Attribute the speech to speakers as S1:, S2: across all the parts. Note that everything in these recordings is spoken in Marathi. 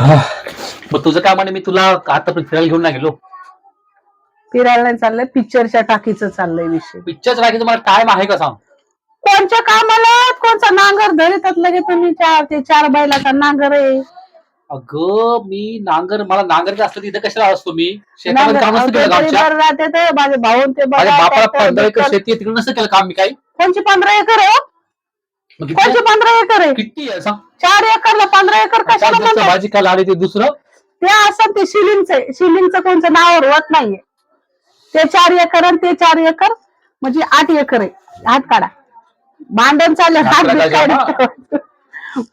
S1: मग तुझं काय म्हणे मी तुला आता फिरायला घेऊन नाही गेलो.
S2: फिरायला नाही चाललंय पिक्चरच्या टाकीचं चाललंय विषय.
S1: पिक्चर राखीचं मला टाइम आहे का सांग?
S2: कोणच्या कामाला? कोणचा नांगर धरितात लगे तुम्ही चार ते चार बैलाचा नांगर आहे.
S1: अगं मी नांगर मला नांगर असतं तिथे कशाला असतो मी? शेतामध्ये काम नसतं
S2: ते
S1: केलं
S2: राहते तर माझे भाऊन ते
S1: माझ्या
S2: बघा,
S1: बापाला
S2: tractor
S1: पंधरा एकर
S2: बिकर.
S1: शेती आहे तिकडे नसतं केलं काम मी काही?
S2: कोणची पंधरा एकर आहे हो?
S1: मग किती?
S2: पंधरा एकर आहे.
S1: किती आहे सांग.
S2: चार एकरला पंधरा एकर कशाला म्हणतात?
S1: भाजी खायला आली ते दुसरं?
S2: ते असं ते शिलिंगच आहे. शिलिंगचं कोणचं नावावर होत नाहीये. ते चार एकर आणि ते चार एकर म्हणजे आठ एकर आहे. आठ काढा. भांडण चाललं काढा.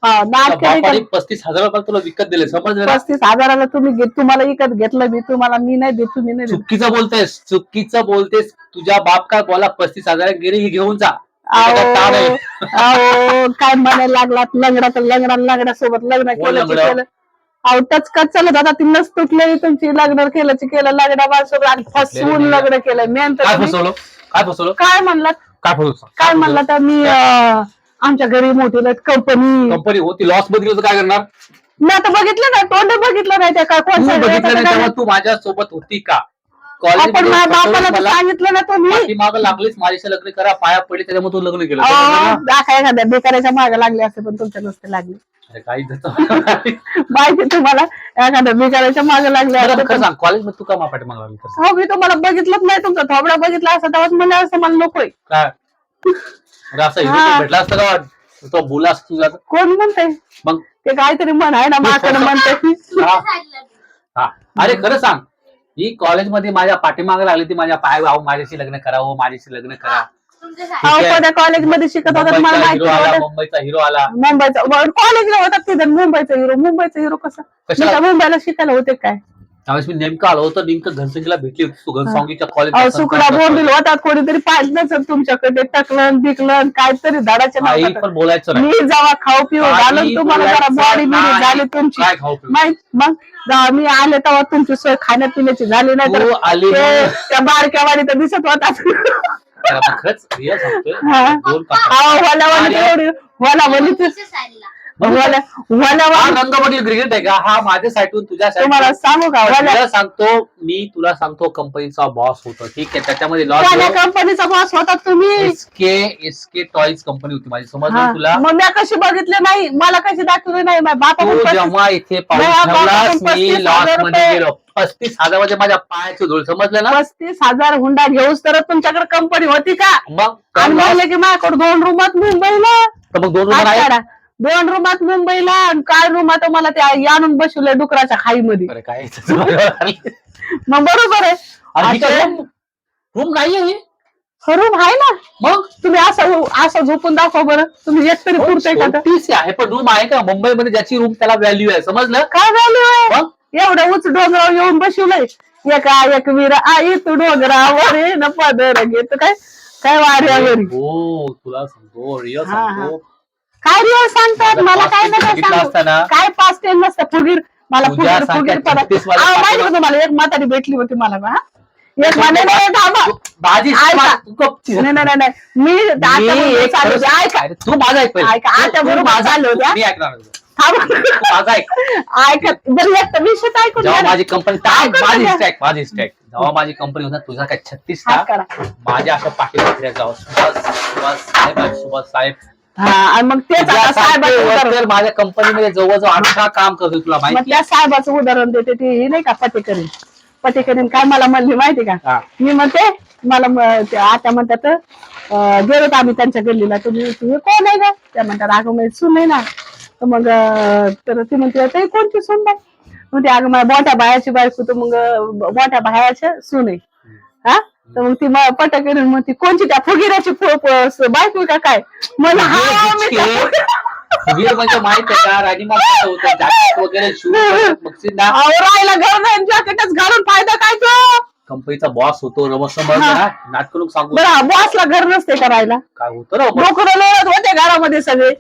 S2: हा, केली
S1: बापाने
S2: का?
S1: पस्तीस हजार रुपये तुला विकत दिले समजलं ना?
S2: पस्तीस हजाराला तुम्ही घे- तुम्हाला विकत घेतलं मी तुम्हाला मी नाही देत तुम्ही नाही देत.
S1: चुकीचं बोलतेस चुकीचं बोलतेस. तुझ्या बाप काय बोला पस्तीस हजार गेली ही घेऊन जा.
S2: अहो. अहो, काय म्हणायला लागलात लंगडा तर लंगडा लंगडा सोबत लग्न केलं? केलं. अहो टचकत चालत आता? ती नस तुटलेली तुमची लग्न केलं केलं लग्न बाजूला आणि फसवून लग्न केलं. मेन तर
S1: काय
S2: म्हणलात?
S1: काय
S2: म्हणलं तर मी आमच्या घरी मोठी कंपनी
S1: कंपनी होती लॉस तर काय करणार?
S2: मी आता बघितलं नाही तोंड बघितलं नाही त्या काय कोण
S1: तू माझ्या सोबत होती का? कॉलेज
S2: आपण बापाला तर सांगितलं ना तुम्ही
S1: माग लागलीच माझ्याशी लग्न करा पाया पडली त्याच्यामुळे तू लग्न केलं
S2: अहो? दाखा एखाद्या बेकाराच्या मागे लागले असते पण तुमच्या नसते लागले
S1: अरे काही
S2: माहिती तुम्हाला एखाद्या बेकाराच्या मागे लागले असते
S1: खरं सांग कॉलेजमध्ये तू का मापाटी मागला मी तर?
S2: हो मी तुम्हाला बघितलंच नाही तुमचा थोबडा बघितला असता तेव्हाच मला असं मला नकोय
S1: काय अरे असं हिरो
S2: हा.
S1: भेटला असतं का तो बोला असतो तुझा तर.
S2: कोण म्हणते
S1: मग
S2: ते काहीतरी म्हण आहे ना माकड म्हणते
S1: हा. हा. अरे खरं सांग ही कॉलेजमध्ये माझ्या पाठीमागे लागली ती माझ्या पाय भाऊ माझ्याशी लग्न करावं माझ्याशी लग्न करा.
S2: अहो
S1: आहे.
S2: कोणत्या कॉलेजमध्ये शिकत मला
S1: मुंबईचा
S2: माहिती
S1: हिरो आला. मुंबईचा हिरो आला.
S2: मुंबईचा कॉलेजला होतात तिथे. मुंबईचा हिरो मुंबईचा हिरो कसा? मी
S1: कशाला?
S2: काय मुंबईला शिकायला होते काय?
S1: त्यावेळेस मी नेमकं आलो होतो नेमकं घनसंगीला भेटली होती तू घनसंगीच्या
S2: अहो सुकडा बोंबील
S1: कॉलेज
S2: होतात कोणीतरी पाहिजे नसेल तुमच्याकडे टकलन बिकलन काहीतरी झाडाचे
S1: काही पण बोलायचं नाही
S2: मी जेव्हा खाऊ पिऊ
S1: काही
S2: घालून तुम्हाला जरा
S1: बोलायचं
S2: बॉडी बिडी
S1: नाही.
S2: झाली तुमची
S1: काय खाऊ पिऊ?
S2: माहीत मग जेव्हा मी आले तेव्हा तुमची सोय खाण्यापिण्याची झाली नाही तर
S1: तू आली
S2: ते- त्या बारक्या वाडी तर दिसत होतात
S1: आता खरंच रिअल सांगतोय
S2: हा.
S1: दोन काका.
S2: अहो, होला वाली
S1: अरे.
S2: एवढी होला वाली
S1: हा रंगवटील क्रिकेट आहे का? हा माझ्या साईडून तुझ्या
S2: तुम्हाला
S1: साईडून
S2: सांगू का? होला
S1: तुला सांगतो मी तुला सांगतो कंपनीचा बॉस होतो. ठीक आहे त्याच्यामध्ये लॉस
S2: कंपनीचा बॉस होतात तुम्ही.
S1: एसके एसके टॉईज कंपनी होती माझी. समजलं तुला?
S2: मग मी कशी बघितले नाही? मला कशी दाखवली नाही? माझ्या बापा
S1: तू जेव्हा इथे पाऊस
S2: नाही, आपण
S1: ठेवलास
S2: आपण
S1: मी
S2: पस्तीस
S1: लॉस हजारमध्ये
S2: रुपये-
S1: गेलो. पस्तीस हजार म्हणजे माझ्या पायाची धूळ समजलं ना?
S2: पस्तीस हजार हुंडा घेऊस तर तुमच्याकडे कंपनी होती का?
S1: मग
S2: आणि
S1: loss-
S2: म्हणले की माझ्याकडे दोन रूमात मुंबईला.
S1: तर मग दोन
S2: हात
S1: रुपये
S2: काढा. दोन रूमात मुंबईला आणि काय रूमात मला ते आणून बसवलंय डुकराच्या खाईमध्ये.
S1: अरे काय
S2: मग बरोबर आहे.
S1: रूम नाहीये हे.
S2: रूम आहे ना.
S1: मग?
S2: तुम्ही असं असं झोपून दाखवा बरं. तुम्ही एकतरी पुरतंय का तर?
S1: छोटीशी आहे पण रूम आहे का? मुंबईमध्ये ज्याची रूम त्याला व्हॅल्यू आहे समजलं?
S2: काय झाली होय?
S1: मग?
S2: एवढं उच डोंगरावर येऊन बसवलंय. एक एक वीर आई तू डोंगरावर ये न पदर घेत. काय काय वाऱ्यावर
S1: हो तुला सांगतो रिअल
S2: हा, हा.
S1: सांगतो.
S2: काय रिअल सांगतात? मला काय
S1: tense
S2: नका
S1: बघितला
S2: सांगू.
S1: असता ना,
S2: काय पाच टेन नसतं फुगीर. मला फुगीर फुगीर माहिती तुम्हाला? एक म्हातारी भेटली होती मला हा एक म्हणे नाही थांबा.
S1: भाजी
S2: नाही नाही नाही, मी. ऐका.
S1: तू माझा ऐक
S2: आता बरोबर
S1: माझा-
S2: ना.
S1: कंपनी माझी. स्टॅक माझी स्टॅक जेव्हा माझी कंपनी होता तुझा काय छत्तीस. माझ्या अशा फिरायला जावं सुभाष सुभाष साहेब सुभाष साहेब
S2: हा आणि मग तेच आता साहेबाचं उदाहरण.
S1: माझ्या कंपनीमध्ये जवळजवळ अठरा काम करतो तुला
S2: मग
S1: माहिती?
S2: त्या साहेबाचं उदाहरण देते ते हे नाही का पटेकरीन पटेकरीन काय मला म्हणली माहिती का. मी म्हणते मला म- ते आता म्हणतात अं, गेलोत आम्ही त्यांच्या गल्लीला. तुम्ही तुम्ही कोण आहे का त्या म्हणतात अगं मी सून आहे ना. तर मग अं, तर ती म्हणते ते कोणती सून नाही म्हणते अगं माझ्या मोठ्या बायाची बायको तर मग अं, मोठ्या बायाच्या सून आहे. हा? तर मग ती म- पटेकरीन म्हणते कोणची त्या फुगिराची बायको का काय? मला हा मी त्या-
S1: फुगीर म्हणजे माहीत आहे का? राणीमा कसं होतं जॅकेट वगैरे
S2: राहायला घर नाही जॅकेटच घालून फायदा काय तो?
S1: कंपनीचा बॉस होतो नाटक लोक सांगू.
S2: बॉसला घर नसते करायला
S1: काय होतं ना
S2: होते घरामध्ये सगळे.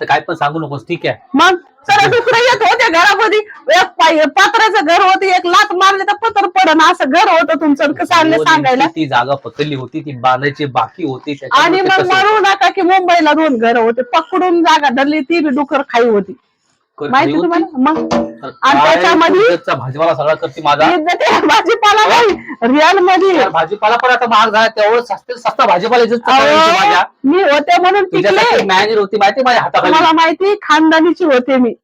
S1: तर काय पण सांगू नकोस ठीक आहे.
S2: मग? सगळे डुकरं येत होते घरामध्ये. एक पाय- पत्र्याचं घर होतं एक लात मारले तर पत्र पडन असं घर होतं तुमचं कसं आणलं सांगायला?
S1: ती जागा पकडली होती ती बांधायची बाकी होती त्याच्यामुळे
S2: आणि
S1: ते
S2: मग. म्हणू नका की मुंबईला दोन घर होते पकडून जागा धरली ती बी डुकर खाई होती.
S1: कर-
S2: माहिती तुम्हाला? मग
S1: ती-
S2: आणि
S1: काय
S2: त्याच्यामध्ये-
S1: इज्जतचा भाजीपाला सगळा करते माझा?
S2: इज्जत भाजीपाला नाही रिअलमध्ये
S1: यार, भाजीपाला पण आता महाग झाला तेवढं सस्ते सस्ता भाजीपाला इज्जत
S2: अहो,
S1: माझ्या.
S2: मी होते म्हणून टिकले
S1: तुझ्यासाठी मॅनेजर होती माहिती माझ्या हाताखाली?
S2: तुम्हाला माहिती खानदानीची होते मी.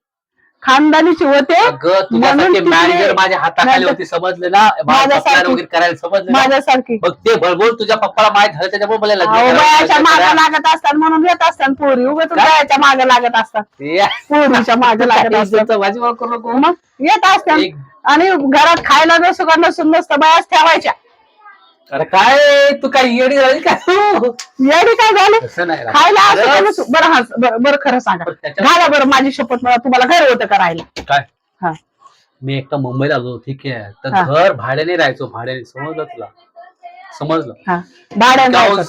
S2: खानदानीची होते
S1: अगं
S2: म्हणून
S1: मॅनेजर माझ्या हाताखाली होती समजले ना?
S2: माझ्यासारखी-
S1: वगैरे करायला समजलं ना?
S2: माझ्यासारखी.
S1: मग ते भरभर तुझ्या पप्पाला माहीत झालं त्याच्यामुळे मला लग्न
S2: अहो मागे. लागत असतात म्हणून येत असतात पोरी. उगाच
S1: काय?
S2: वयाच्या मागे लागत असतात.
S1: ते-
S2: पोरीच्या मागे लागत असतात.
S1: इज्जतचा भाजीपाला करू नको.
S2: मग येत असतात.
S1: एक-
S2: आणि घरात खायला नसू का नसून नसतं बयाच ठेवायच्या.
S1: अरे काय तू काय येडी झाली का तू?
S2: एवढी काय झाली?
S1: तसं नाही राहत.
S2: खायला असं
S1: खरंच.
S2: नसू बरं हा बरं बरं खरं सांगा.
S1: पण त्याच्यात-
S2: घाला बरं माझी शपथ मला तुम्हाला घर होतं करायला
S1: काय?
S2: हा.
S1: मी एकटा मुंबईला आलो ठीक आहे. तर. घर भाड्याने राहायचो भाड्याने. समजलं तुला? समजलं?
S2: हा. भाड्यानं
S1: गाव-.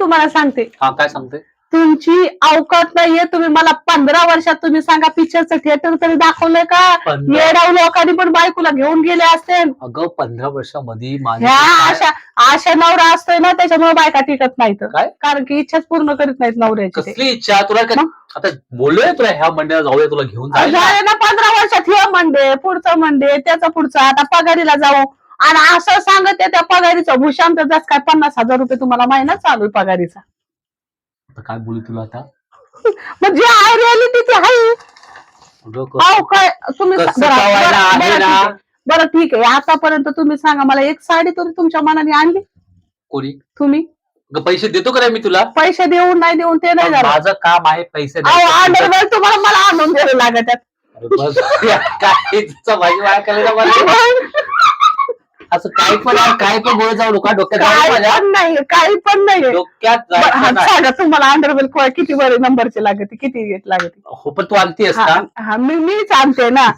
S2: तुम्हाला सांगते.
S1: हा काय सांगते?
S2: तुमची अवकात नाहीये. तुम्ही मला पंधरा वर्षात तुम्ही सांगा पिक्चरचं थिएटर तरी दाखवलंय का?
S1: पंधरा-
S2: येडाव लोकांनी पण बायकोला घेऊन गेले असते
S1: अगं पंधरा वर्षामध्ये माझ्या
S2: ह्या अशा अशा नवरा असतोय ना त्याच्यामुळे बायका टिकत नाहीत.
S1: काय?
S2: कारण की इच्छाच पूर्ण करीत नाहीत नवऱ्याची ते.
S1: कसली इच्छा? तुला काय
S2: मग?
S1: आता बोललोय तुला ह्या मंडळाला जाऊया तुला घेऊन जायला
S2: झाले ना पंधरा वर्षात हे मंडे पुढचं मंडे त्याचं पुढचं. आता पगारीला जाऊ. आणि असं सांगत त्या पगारीचं. भूषांत जास्त काय पन्नास हजार रुपये तुम्हाला महिना चालू आहे पगारीचा.
S1: आता काय बोलू तुला आता
S2: मग जे आहे रियालिटी ते आहे अहो काय तुम्ही
S1: कसं
S2: बरं-
S1: कळवायला
S2: बरं-
S1: आहे
S2: बरं
S1: ना?
S2: ठीक आहे. बरं ठीक आहे आतापर्यंत तुम्ही सांगा मला एक साडी तरी तुमच्या मनाने आणली
S1: कोणी
S2: तुम्ही
S1: पैसे देतो का रे मी तुला
S2: पैसे देऊन नाही देऊन ते नाही झालं
S1: माझं काम आहे पैसे
S2: अहो
S1: द्यायचं.
S2: अंडरवेअर तुम्हाला मला आणून द्यायला लागत आहेत.
S1: अरे बस. काय तुझं भाजी वाया मला? असं काही पण काही पण बोलत जाऊ नका डोक्यात जाऊ
S2: काही
S1: माझ्या.
S2: पण नाही काही पण नाही.
S1: डोक्यात
S2: हा,
S1: नाही.
S2: सांगा तुम्हाला अंडरवेअर किती बरे नंबरचे लागते किती येत लागते?
S1: हो पण तू आणतीयस का?
S2: हा हा, मी मीच आणते ना.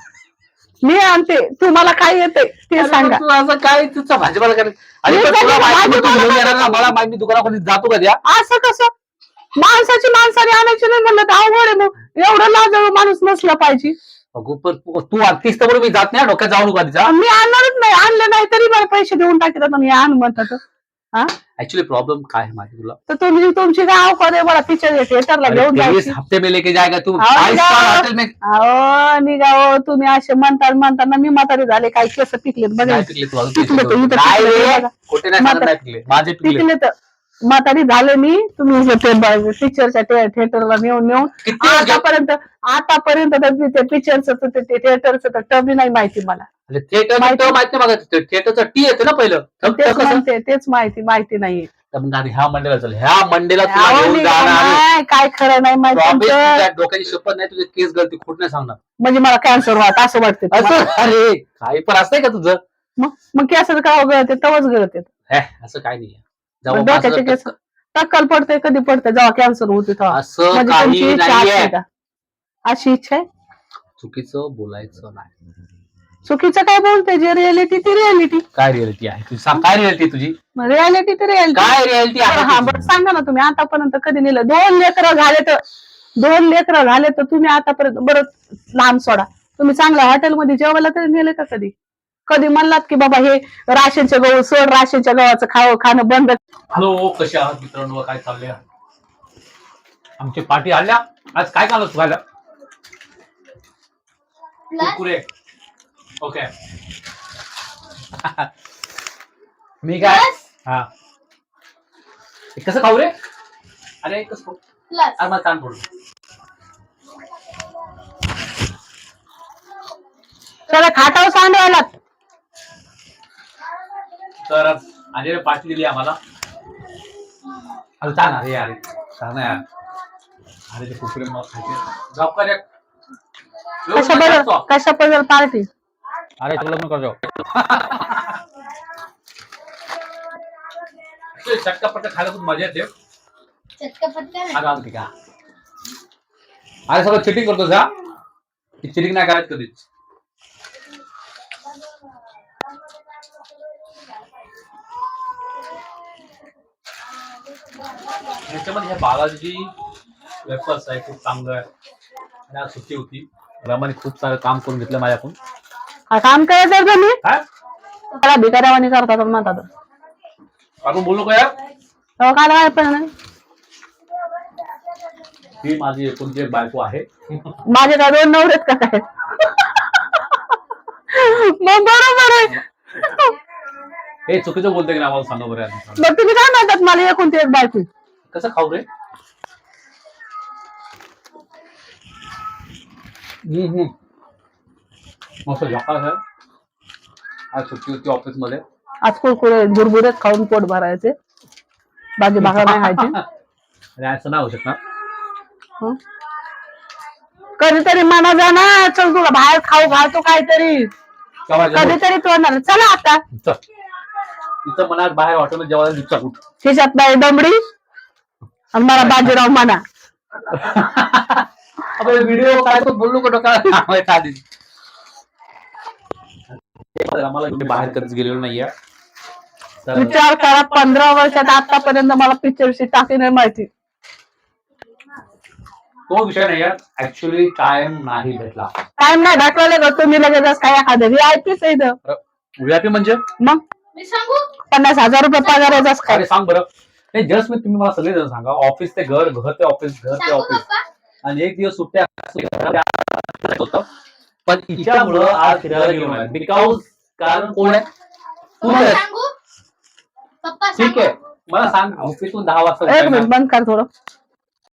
S2: मी आणते तुम्हाला काय येते ते
S1: अरे
S2: सांगा.
S1: पण तू असं काय तुझं भाजीपाला कर आणि
S2: मी
S1: पण तुला
S2: कधी
S1: माहिती आहे, तू
S2: भाजीपाला
S1: घेऊन येणार ना
S2: करते.
S1: मला माहिती जातो का
S2: असं कसं? माणसाची माणसाने आणायची नाही म्हणलं तर अवघड आहे मग. एवढं लाजळ माणूस नसला पाहिजे.
S1: अगो पण तू आणतीस तर बरोबर मी जात नाही डोक्यात जाऊ नका तिचा
S2: मी आणणारच नाही आणले नाही तरी मला पैसे देऊन टाकतात आणि आण म्हणतात. हा?
S1: ऍक्च्युअली प्रॉब्लेम काय आहे माहिती तुला?
S2: तर तुम्ही तुमची काय अवकात आहे मला पिक्चर थिएटरला घेऊन
S1: तेवीस
S2: जायची.
S1: हफ्ते में लेके जाएगा तू?
S2: अहो,
S1: फाइव स्टार
S2: जा.
S1: हॉटेल में.
S2: अहो निघा हो तुम्ही असे म्हणता म्हणताना मी म्हातारी झाले काही केस पिकलेत बघा.
S1: नाही पिकले तू अजून
S2: पिकले
S1: पिकले
S2: तर. इथं
S1: नाही
S2: पिकले
S1: रे,
S2: बघा.
S1: खोटे नाही सांगत
S2: म्हाता-
S1: नाही पिकले. माझे पिकले.
S2: पिकले तर. म्हातारी झाले मी तुम्ही पिक्चरच्या थिएटरला नेऊन नेऊन. आतापर्यंत आतापर्यंत तर ते- ते पिक्चरचं थिएटरचं तर टर्म नाही माहिती मला.
S1: थिएटर
S2: माहिती-
S1: बघा थिएटरचं टी येते ना पहिलं.
S2: तेच माहिती माहिती नाही
S1: ह्या मंडेला चल ह्या मंडेला
S2: काय खरं नाही माहिती.
S1: डोक्याची शपथ नाही तुझे केस गळती खोट नाही सांगणार.
S2: म्हणजे मला कॅन्सर व्हात असं वाटतं
S1: अरे काही पण असतंय का तुझं?
S2: मग मग कॅन्सर का गळते तवच गळते
S1: असं काय नाही
S2: डोक्याचे केस टक्कल पडते कधी पडते जेव्हा कॅन्सर होते तेव्हा
S1: असं
S2: म्हणजे
S1: काही
S2: तुमची इच्छा
S1: नाहीये.
S2: असते का? अशी इच्छा आहे?
S1: चुकीचं बोलायचं नाही.
S2: चुकीचं काय बोलते जे रियालिटी ती रियालिटी
S1: काय रियालिटी आहे? तुझी सांग काय रियालिटी तुझी?
S2: रियालिटी ती रियालिटी
S1: काय रियालिटी
S2: हा? बरं सांगा ना तुम्ही. आतापर्यंत कधी नेलं? दोन लेकरं झाले तर दोन लेकरं झाले तर तुम्ही आतापर्यंत बरं लांब सोडा. तुम्ही चांगल्या हॉटेलमध्ये जेवायला तरी नेले का कधी? कधी म्हणलात की बाबा हे राशनच्या गहू सोड राशनच्या गव्हाचं खावं खाणं बंद.
S1: हॅलो कशा आहात मित्रांनो? काय चाललंय? आमची पार्टी आल्या? आज काय काल व्हायला कुरकुरे. ओके. मी काय? हा. हे कसं खाऊ रे? अरे कसं खाऊ? अरे मला कान पडलो
S2: त्याला खाटाव सांडवायला
S1: तर अजय पार्टी दिली आम्हाला. अरे सांग अरे अरे सांग ना यार. अरे ते कुरकुरे मला खायचे. जॉब कर एक.
S2: पार्टी
S1: अरे तुला पण करतो चटका पटका खायला खूप मजा येते.
S3: चटका पटका नाही.
S1: अरे आणखी का? अरे सगळं चिटिंग करतो जा चिटिंग नाही करायचं कधीच. याच्यामध्ये ह्या बालाजी वेफर्स आहे खूप चांगलं आहे. आणि आज सुट्टी होती. रमाने खूप सारं काम करून घेतलं माझ्याकडून.
S2: हा काम करायचं तुम्ही?
S1: काय
S2: त्याला भिकाऱ्यावानी करतात म्हणतात
S1: आपण बोलू का यार
S2: तेव्हा काय काय पण नाही
S1: ही माझी एकोणची एक बायको आहे.
S2: माझे दोन का काय? मग बरोबर आहे.
S1: हे चुकीचं बोलते की नाही आम्हाला सांगा बरं यार.
S2: मग तुम्ही काय म्हणतात? मला एकोणती एक बायको
S1: कसं खाऊ रे? हम्म, हम्म. मस्त झकास आहे आज सुट्टी होती ऑफिसमध्ये
S2: आज कुरकुरे गुरगुरेच खाऊन पोट भरायचे. बाकी भाकर नाही खायची.
S1: आणि असं नाही होऊ शकणार
S2: हं? कधीतरी मना जा ना चल तुला बाहेर खाऊ घालतो काहीतरी.
S1: केव्हा?
S2: कधीतरी तो म्हणणार चला आता.
S1: चल. तिचं मनात बाहेर हॉटेलमध्ये जेवायला कुठ?
S2: खिशात नाही दमडी. आणि मला बाजीराव म्हणा.
S1: व्हिडिओ काय तो बोललो कुठं? काय? आधी आम्हाला कुठे बाहेर कधीच गेलेलो नाहीये. तर
S2: विचार करा पंधरा वर्षात आतापर्यंत मला पिक्चरची टाकी नाही माहिती.
S1: तो विषय नाही ऍक्च्युली टाइम नाही भेटला.
S2: टाइम नाही का तुम्ही लगेच काय एखादं व्हीआयपीच आहे इथं.
S1: व्हीआयपी म्हणजे?
S2: मग? पन्नास हजार रुपये पगाराचाच काय
S1: अरे सांग बरं. नाही जस्ट मी तुम्ही मला सगळे जण सांगा. ऑफिस ते घर घर ते ऑफिस घर ते ऑफिस आणि एक दिवस सुट्ट्या होतं. पण तिच्यामुळं आज फिरायला गेलो नाही बिकॉज कारण कोण आहे? तू
S3: पप्पा
S1: ठीक आहे. मला सांग ऑफिसतून दहा वाजता
S2: एक. मिनिट बंद कर थोडं.